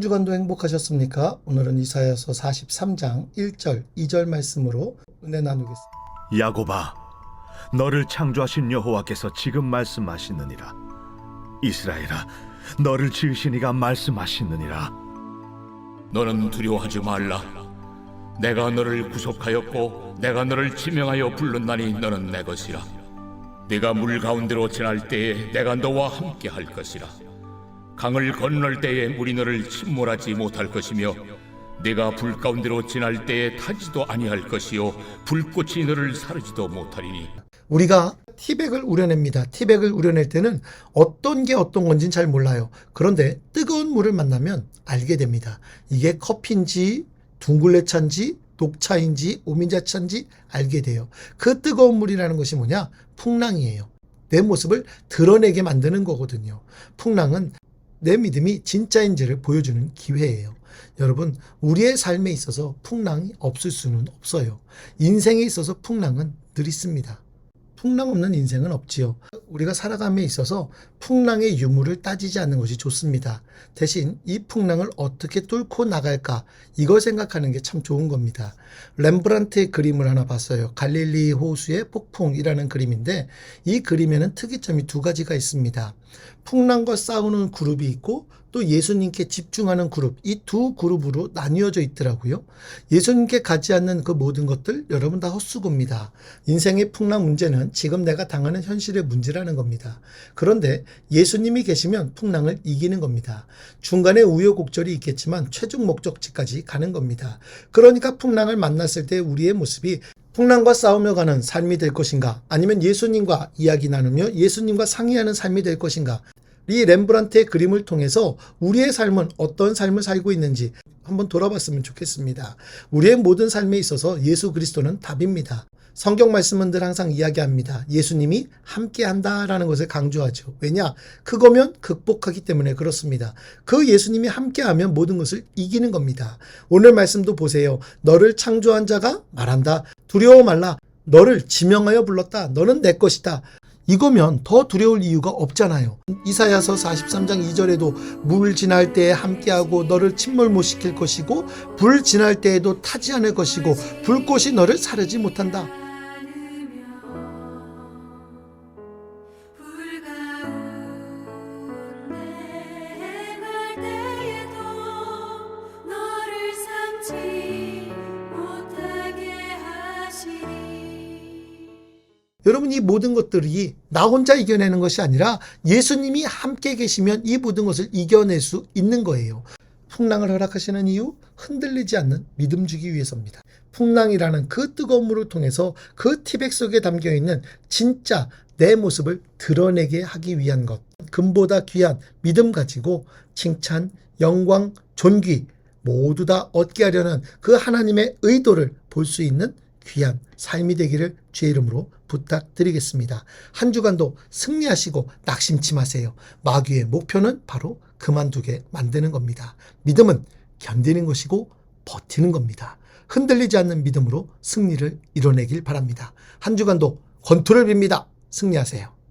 주간도 행복하셨습니까? 오늘은 이사야서 43장 1절, 2절 말씀으로 은혜 나누겠습니다. 야곱아 너를 창조하신 여호와께서 지금 말씀하시느니라 이스라엘아 너를 지으신 이가 말씀하시느니라 너는 두려워하지 말라. 내가 너를 구속하였고 내가 너를 지명하여 불렀나니 너는 내 것이라. 네가 물 가운데로 지날 때에 내가 너와 함께 할 것이라. 강을 건널 때에 물이 너를 침몰하지 못할 것이며 네가 불 가운데로 지날 때에 타지도 아니할 것이요 불꽃이 너를 사르지도 못하리니 우리가 티백을 우려냅니다. 티백을 우려낼 때는 어떤 게 어떤 건지는 잘 몰라요. 그런데 뜨거운 물을 만나면 알게 됩니다. 이게 커피인지 둥글레 차인지 녹차인지 오미자차인지 알게 돼요. 그 뜨거운 물이라는 것이 뭐냐? 풍랑이에요. 내 모습을 드러내게 만드는 거거든요. 풍랑은 내 믿음이 진짜인지를 보여주는 기회예요. 여러분, 우리의 삶에 있어서 풍랑이 없을 수는 없어요. 인생에 있어서 풍랑은 늘 있습니다. 풍랑 없는 인생은 없지요. 우리가 살아감에 있어서 풍랑의 유무를 따지지 않는 것이 좋습니다. 대신 이 풍랑을 어떻게 뚫고 나갈까 이걸 생각하는 게 참 좋은 겁니다. 렘브란트의 그림을 하나 봤어요. 갈릴리 호수의 폭풍이라는 그림인데 이 그림에는 특이점이 두 가지가 있습니다. 풍랑과 싸우는 그룹이 있고 또 예수님께 집중하는 그룹 이 두 그룹으로 나뉘어져 있더라고요. 예수님께 가지 않는 그 모든 것들 여러분 다 헛수고입니다. 인생의 풍랑 문제는 지금 내가 당하는 현실의 문제라는 겁니다. 그런데 예수님이 계시면 풍랑을 이기는 겁니다. 중간에 우여곡절이 있겠지만 최종 목적지까지 가는 겁니다. 그러니까 풍랑을 만났을 때 우리의 모습이 풍랑과 싸우며 가는 삶이 될 것인가 아니면 예수님과 이야기 나누며 예수님과 상의하는 삶이 될 것인가 이 렘브란트의 그림을 통해서 우리의 삶은 어떤 삶을 살고 있는지 한번 돌아봤으면 좋겠습니다. 우리의 모든 삶에 있어서 예수 그리스도는 답입니다. 성경 말씀은 늘 항상 이야기합니다. 예수님이 함께 한다라는 것을 강조하죠. 왜냐? 그거면 극복하기 때문에 그렇습니다. 그 예수님이 함께 하면 모든 것을 이기는 겁니다. 오늘 말씀도 보세요. 너를 창조한 자가 말한다. 두려워 말라. 너를 지명하여 불렀다. 너는 내 것이다. 이거면 더 두려울 이유가 없잖아요. 이사야서 43장 2절에도 물 지날 때에 함께하고 너를 침몰 못 시킬 것이고 불 지날 때에도 타지 않을 것이고 불꽃이 너를 사르지 못한다. 여러분 이 모든 것들이 나 혼자 이겨내는 것이 아니라 예수님이 함께 계시면 이 모든 것을 이겨낼 수 있는 거예요. 풍랑을 허락하시는 이유 흔들리지 않는 믿음 주기 위해서입니다. 풍랑이라는 그 뜨거운 물을 통해서 그 티백 속에 담겨 있는 진짜 내 모습을 드러내게 하기 위한 것. 금보다 귀한 믿음 가지고 칭찬, 영광, 존귀 모두 다 얻게 하려는 그 하나님의 의도를 볼 수 있는 귀한 삶이 되기를 주의 이름으로 부탁드리겠습니다. 한 주간도 승리하시고 낙심치 마세요. 마귀의 목표는 바로 그만두게 만드는 겁니다. 믿음은 견디는 것이고 버티는 겁니다. 흔들리지 않는 믿음으로 승리를 이뤄내길 바랍니다. 한 주간도 권투를 빕니다. 승리하세요.